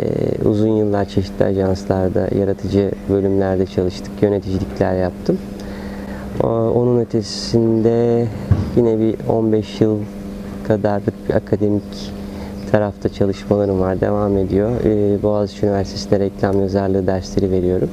Ee, uzun yıllar çeşitli ajanslarda, yaratıcı bölümlerde çalıştık, yöneticilikler yaptım. O- Onun ötesinde yine bir 15 yıl kadarlık bir akademik tarafta çalışmalarım var, devam ediyor. Ee, Boğaziçi Üniversitesi'nde reklam yazarlığı dersleri veriyorum.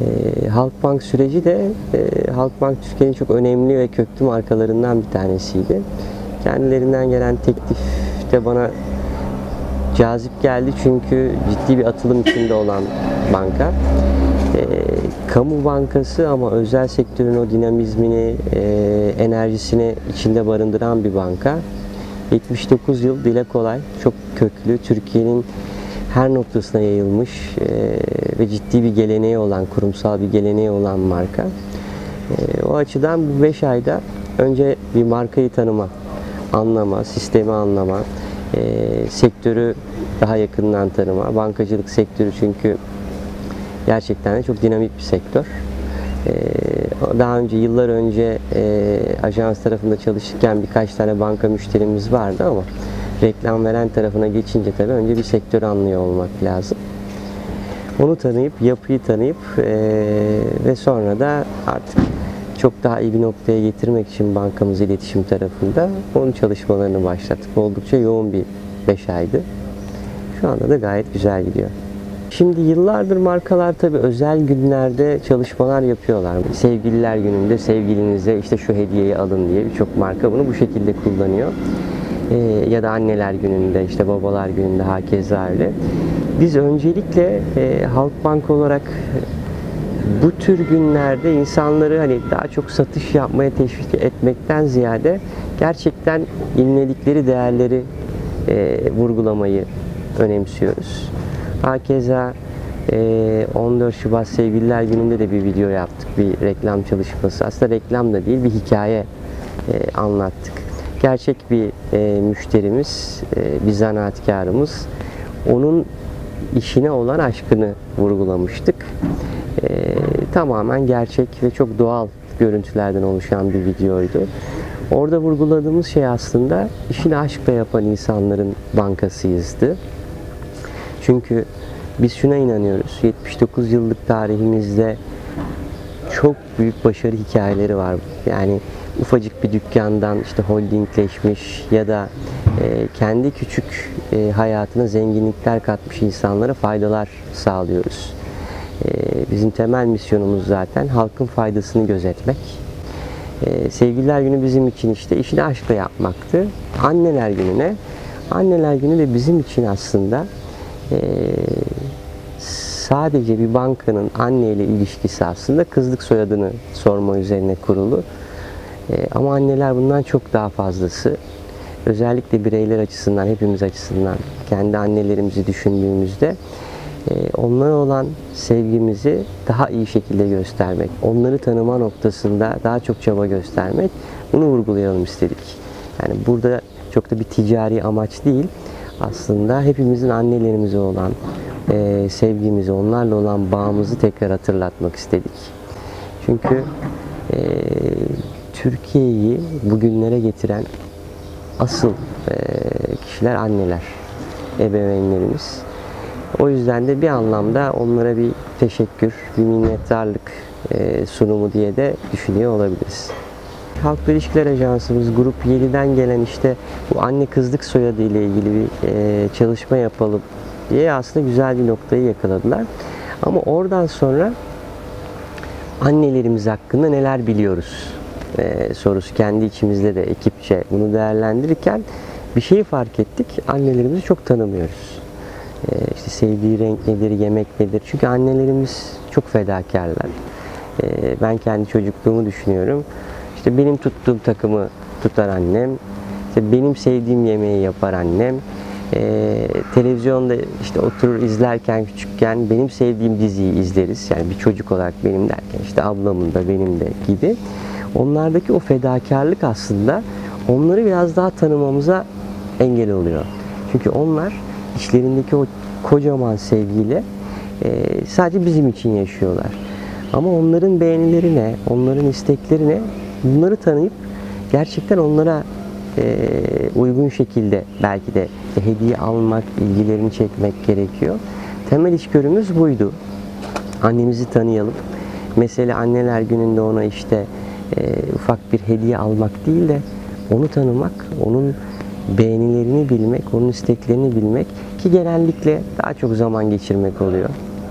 Ee, Halkbank süreci de e, Halkbank Türkiye'nin çok önemli ve köklü markalarından bir tanesiydi. Kendilerinden gelen teklif de bana cazip geldi çünkü ciddi bir atılım içinde olan banka. Ee, kamu bankası ama özel sektörün o dinamizmini, e, enerjisini içinde barındıran bir banka. 79 yıl dile kolay, çok köklü, Türkiye'nin her noktasına yayılmış e, ve ciddi bir geleneği olan, kurumsal bir geleneği olan marka. E, o açıdan bu 5 ayda önce bir markayı tanıma, anlama, sistemi anlama, e, sektörü daha yakından tanıma, bankacılık sektörü çünkü gerçekten de çok dinamik bir sektör. Ee, Daha önce yıllar önce e, ajans tarafında çalışırken birkaç tane banka müşterimiz vardı ama reklam veren tarafına geçince tabii önce bir sektörü anlıyor olmak lazım. Onu tanıyıp, yapıyı tanıyıp e, ve sonra da artık çok daha iyi bir noktaya getirmek için bankamız iletişim tarafında onun çalışmalarını başlattık. Oldukça yoğun bir 5 aydı. Şu anda da gayet güzel gidiyor. Şimdi yıllardır markalar tabii özel günlerde çalışmalar yapıyorlar. Sevgililer gününde sevgilinize işte şu hediyeyi alın diye birçok marka bunu bu şekilde kullanıyor. Ee, ya da anneler gününde işte babalar gününde hakeza öyle. Biz öncelikle e, Halkbank olarak bu tür günlerde insanları hani daha çok satış yapmaya teşvik etmekten ziyade gerçekten inledikleri değerleri e, vurgulamayı önemsiyoruz. Hakeza e, 14 Şubat Sevgililer Günü'nde de bir video yaptık. Bir reklam çalışması. Aslında reklam da değil bir hikaye e, anlattık. Gerçek bir e, müşterimiz, e, bir zanaatkarımız. Onun işine olan aşkını vurgulamıştık. Tamamen gerçek ve çok doğal görüntülerden oluşan bir videoydu. Orada vurguladığımız şey aslında işini aşkla yapan insanların bankasıyızdı. Çünkü biz şuna inanıyoruz. 79 yıllık tarihimizde çok büyük başarı hikayeleri var. Yani ufacık bir dükkandan işte holdingleşmiş ya da e, kendi küçük e, hayatına zenginlikler katmış insanlara faydalar sağlıyoruz. E, bizim temel misyonumuz zaten halkın faydasını gözetmek. E, Sevgililer Günü bizim için işte işini aşkla yapmaktı. Anneler Günü'ne, Anneler Günü de bizim için aslında e, sadece bir bankanın anneyle ilişkisi aslında kızlık soyadını sorma üzerine kurulu. Ama anneler bundan çok daha fazlası. Özellikle bireyler açısından, hepimiz açısından kendi annelerimizi düşündüğümüzde onlara olan sevgimizi daha iyi şekilde göstermek, onları tanıma noktasında daha çok çaba göstermek, bunu vurgulayalım istedik. Yani burada çok da bir ticari amaç değil, aslında hepimizin annelerimize olan e, sevgimizi, onlarla olan bağımızı tekrar hatırlatmak istedik. Çünkü e, Türkiye'yi bugünlere getiren asıl e, kişiler anneler, ebeveynlerimiz. O yüzden de bir anlamda onlara bir teşekkür, bir minnettarlık e, sunumu diye de düşünüyor olabiliriz. Halkla İlişkiler Ajansımız Grup 7'den gelen işte bu anne kızlık soyadı ile ilgili bir e, çalışma yapalım diye aslında güzel bir noktayı yakaladılar. Ama oradan sonra annelerimiz hakkında neler biliyoruz e, sorusu kendi içimizde de ekipçe bunu değerlendirirken bir şeyi fark ettik. Annelerimizi çok tanımıyoruz. E, işte sevdiği renk nedir, yemek nedir? Çünkü annelerimiz çok fedakarlar. E, ben kendi çocukluğumu düşünüyorum. İşte benim tuttuğum takımı tutar annem. İşte benim sevdiğim yemeği yapar annem. Ee, televizyonda işte oturur izlerken küçükken benim sevdiğim diziyi izleriz. Yani bir çocuk olarak benim derken işte ablamın da benim de gibi. Onlardaki o fedakarlık aslında onları biraz daha tanımamıza engel oluyor. Çünkü onlar içlerindeki o kocaman sevgiyle e, sadece bizim için yaşıyorlar. Ama onların beğenilerine, onların isteklerine bunları tanıyıp gerçekten onlara e, uygun şekilde belki de hediye almak, ilgilerini çekmek gerekiyor. Temel içgörümüz buydu. Annemizi tanıyalım. Mesele anneler gününde ona işte e, ufak bir hediye almak değil de onu tanımak, onun beğenilerini bilmek, onun isteklerini bilmek ki genellikle daha çok zaman geçirmek oluyor.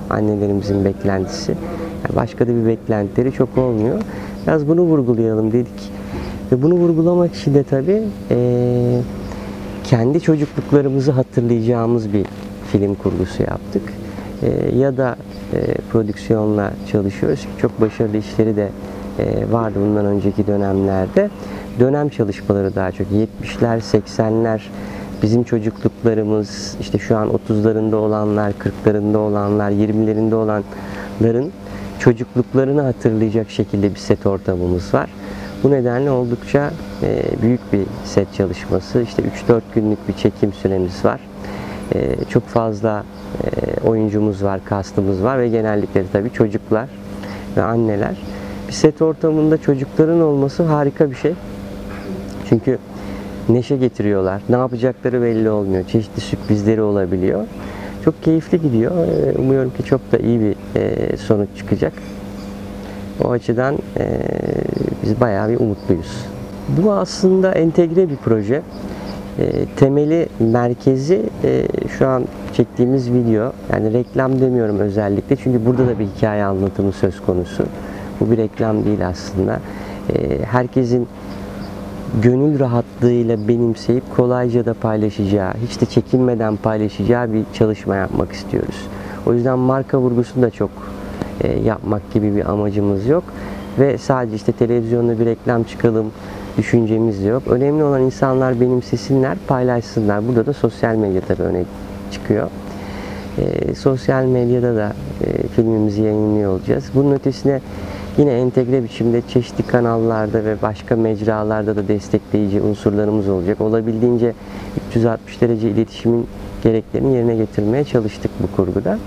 Annelerimizin beklentisi. Yani başka da bir beklentileri çok olmuyor. Biraz bunu vurgulayalım dedik. Ve bunu vurgulamak için de tabii e, kendi çocukluklarımızı hatırlayacağımız bir film kurgusu yaptık. E, ya da e, prodüksiyonla çalışıyoruz çok başarılı işleri de vardı bundan önceki dönemlerde. Dönem çalışmaları daha çok 70'ler, 80'ler bizim çocukluklarımız işte şu an 30'larında olanlar, 40'larında olanlar, 20'lerinde olanların çocukluklarını hatırlayacak şekilde bir set ortamımız var. Bu nedenle oldukça e, büyük bir set çalışması. İşte 3-4 günlük bir çekim süremiz var. E, çok fazla e, oyuncumuz var, kastımız var ve genellikle tabii çocuklar ve anneler. Bir set ortamında çocukların olması harika bir şey. Çünkü neşe getiriyorlar. Ne yapacakları belli olmuyor. Çeşitli sürprizleri olabiliyor. Çok keyifli gidiyor. E, umuyorum ki çok da iyi bir e, sonuç çıkacak. O açıdan e, biz bayağı bir umutluyuz. Bu aslında entegre bir proje. E, temeli, merkezi şu an çektiğimiz video. Yani reklam demiyorum özellikle çünkü burada da bir hikaye anlatımı söz konusu. Bu bir reklam değil aslında. E, herkesin gönül rahatlığıyla benimseyip kolayca da paylaşacağı, hiç de çekinmeden paylaşacağı bir çalışma yapmak istiyoruz. O yüzden marka vurgusunu da çok e, yapmak gibi bir amacımız yok. Ve sadece işte televizyonda bir reklam çıkalım düşüncemiz de yok. Önemli olan insanlar benimsesinler, paylaşsınlar. Burada da sosyal medya tabii öne çıkıyor. E, sosyal medyada da e, filmimizi yayınlıyor olacağız. Bunun ötesine yine entegre biçimde çeşitli kanallarda ve başka mecralarda da destekleyici unsurlarımız olacak. Olabildiğince 360 derece iletişimin gereklerini yerine getirmeye çalıştık bu kurguda.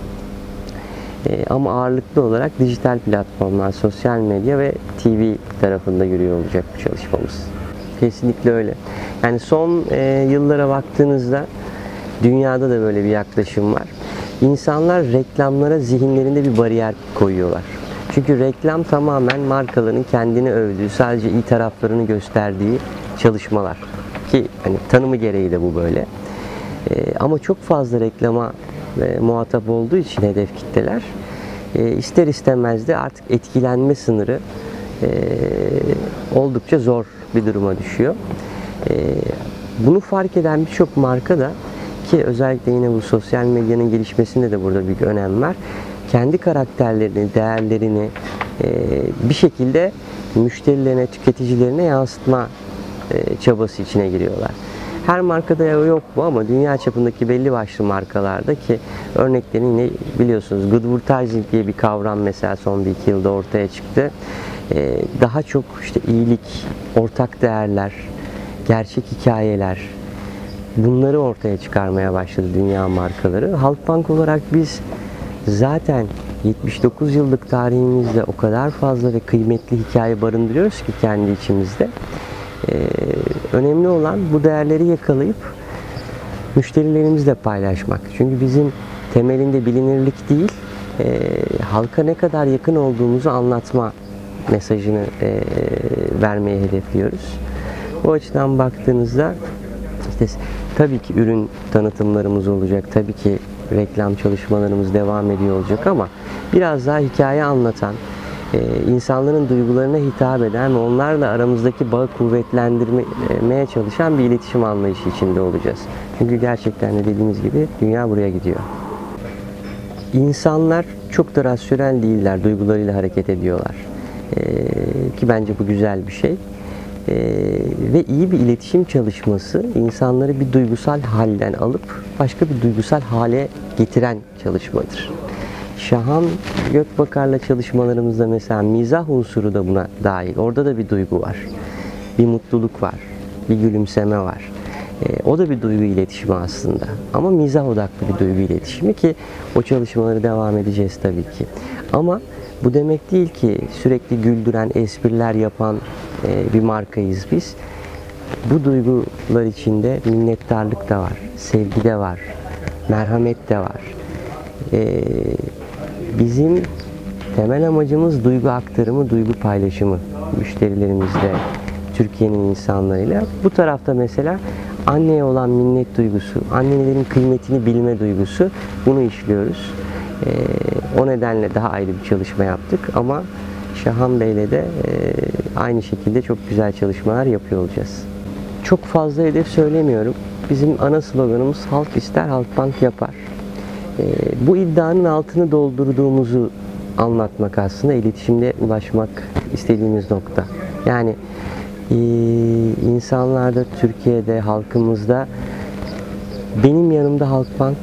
E, ama ağırlıklı olarak dijital platformlar, sosyal medya ve TV tarafında yürüyor olacak bu çalışmamız. Kesinlikle öyle. Yani son e, yıllara baktığınızda dünyada da böyle bir yaklaşım var. İnsanlar reklamlara zihinlerinde bir bariyer koyuyorlar. Çünkü reklam tamamen markaların kendini övdüğü, sadece iyi taraflarını gösterdiği çalışmalar. Ki hani tanımı gereği de bu böyle. E, ama çok fazla reklama e, muhatap olduğu için hedef kitleler e, ister istemez de artık etkilenme sınırı e, oldukça zor bir duruma düşüyor. E, bunu fark eden birçok marka da ki özellikle yine bu sosyal medyanın gelişmesinde de burada büyük önem var. Kendi karakterlerini, değerlerini e, bir şekilde müşterilerine, tüketicilerine yansıtma e, çabası içine giriyorlar. Her markada yok bu ama dünya çapındaki belli başlı markalarda ki örneklerini yine biliyorsunuz. Good advertising diye bir kavram mesela son bir iki yılda ortaya çıktı. Ee, daha çok işte iyilik, ortak değerler, gerçek hikayeler bunları ortaya çıkarmaya başladı dünya markaları. Halkbank olarak biz zaten 79 yıllık tarihimizde o kadar fazla ve kıymetli hikaye barındırıyoruz ki kendi içimizde. Ee, önemli olan bu değerleri yakalayıp müşterilerimizle paylaşmak. Çünkü bizim temelinde bilinirlik değil, e, halka ne kadar yakın olduğumuzu anlatma mesajını e, vermeyi hedefliyoruz. Bu açıdan baktığınızda işte tabii ki ürün tanıtımlarımız olacak, tabii ki reklam çalışmalarımız devam ediyor olacak ama biraz daha hikaye anlatan, e, insanların duygularına hitap eden ve onlarla aramızdaki bağı kuvvetlendirmeye çalışan bir iletişim anlayışı içinde olacağız. Çünkü gerçekten de dediğimiz gibi dünya buraya gidiyor. İnsanlar çok da rasyonel değiller, duygularıyla hareket ediyorlar. E, ki bence bu güzel bir şey. E, ve iyi bir iletişim çalışması insanları bir duygusal halden alıp başka bir duygusal hale getiren çalışmadır. Şahan Gökbakar'la çalışmalarımızda mesela mizah unsuru da buna dahil. Orada da bir duygu var. Bir mutluluk var. Bir gülümseme var. E, o da bir duygu iletişimi aslında. Ama mizah odaklı bir duygu iletişimi ki o çalışmaları devam edeceğiz tabii ki. Ama bu demek değil ki sürekli güldüren, espriler yapan e, bir markayız biz. bu duygular içinde minnettarlık da var, sevgi de var, merhamet de var. Ee, bizim temel amacımız duygu aktarımı, duygu paylaşımı müşterilerimizle, Türkiye'nin insanlarıyla. Bu tarafta mesela anneye olan minnet duygusu, annelerin kıymetini bilme duygusu bunu işliyoruz. Ee, o nedenle daha ayrı bir çalışma yaptık ama Şahan Bey'le de e, aynı şekilde çok güzel çalışmalar yapıyor olacağız. Çok fazla hedef söylemiyorum. Bizim ana sloganımız halk ister, halkbank yapar. Ee, bu iddianın altını doldurduğumuzu anlatmak aslında iletişimde ulaşmak istediğimiz nokta. Yani e, insanlarda, Türkiye'de, halkımızda benim yanımda Halkbank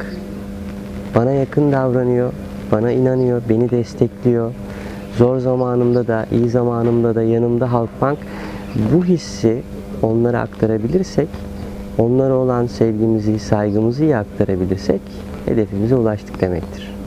bana yakın davranıyor, bana inanıyor, beni destekliyor. Zor zamanımda da, iyi zamanımda da yanımda Halkbank. Bu hissi onlara aktarabilirsek, onlara olan sevgimizi, saygımızı iyi aktarabilirsek hedefimize ulaştık demektir.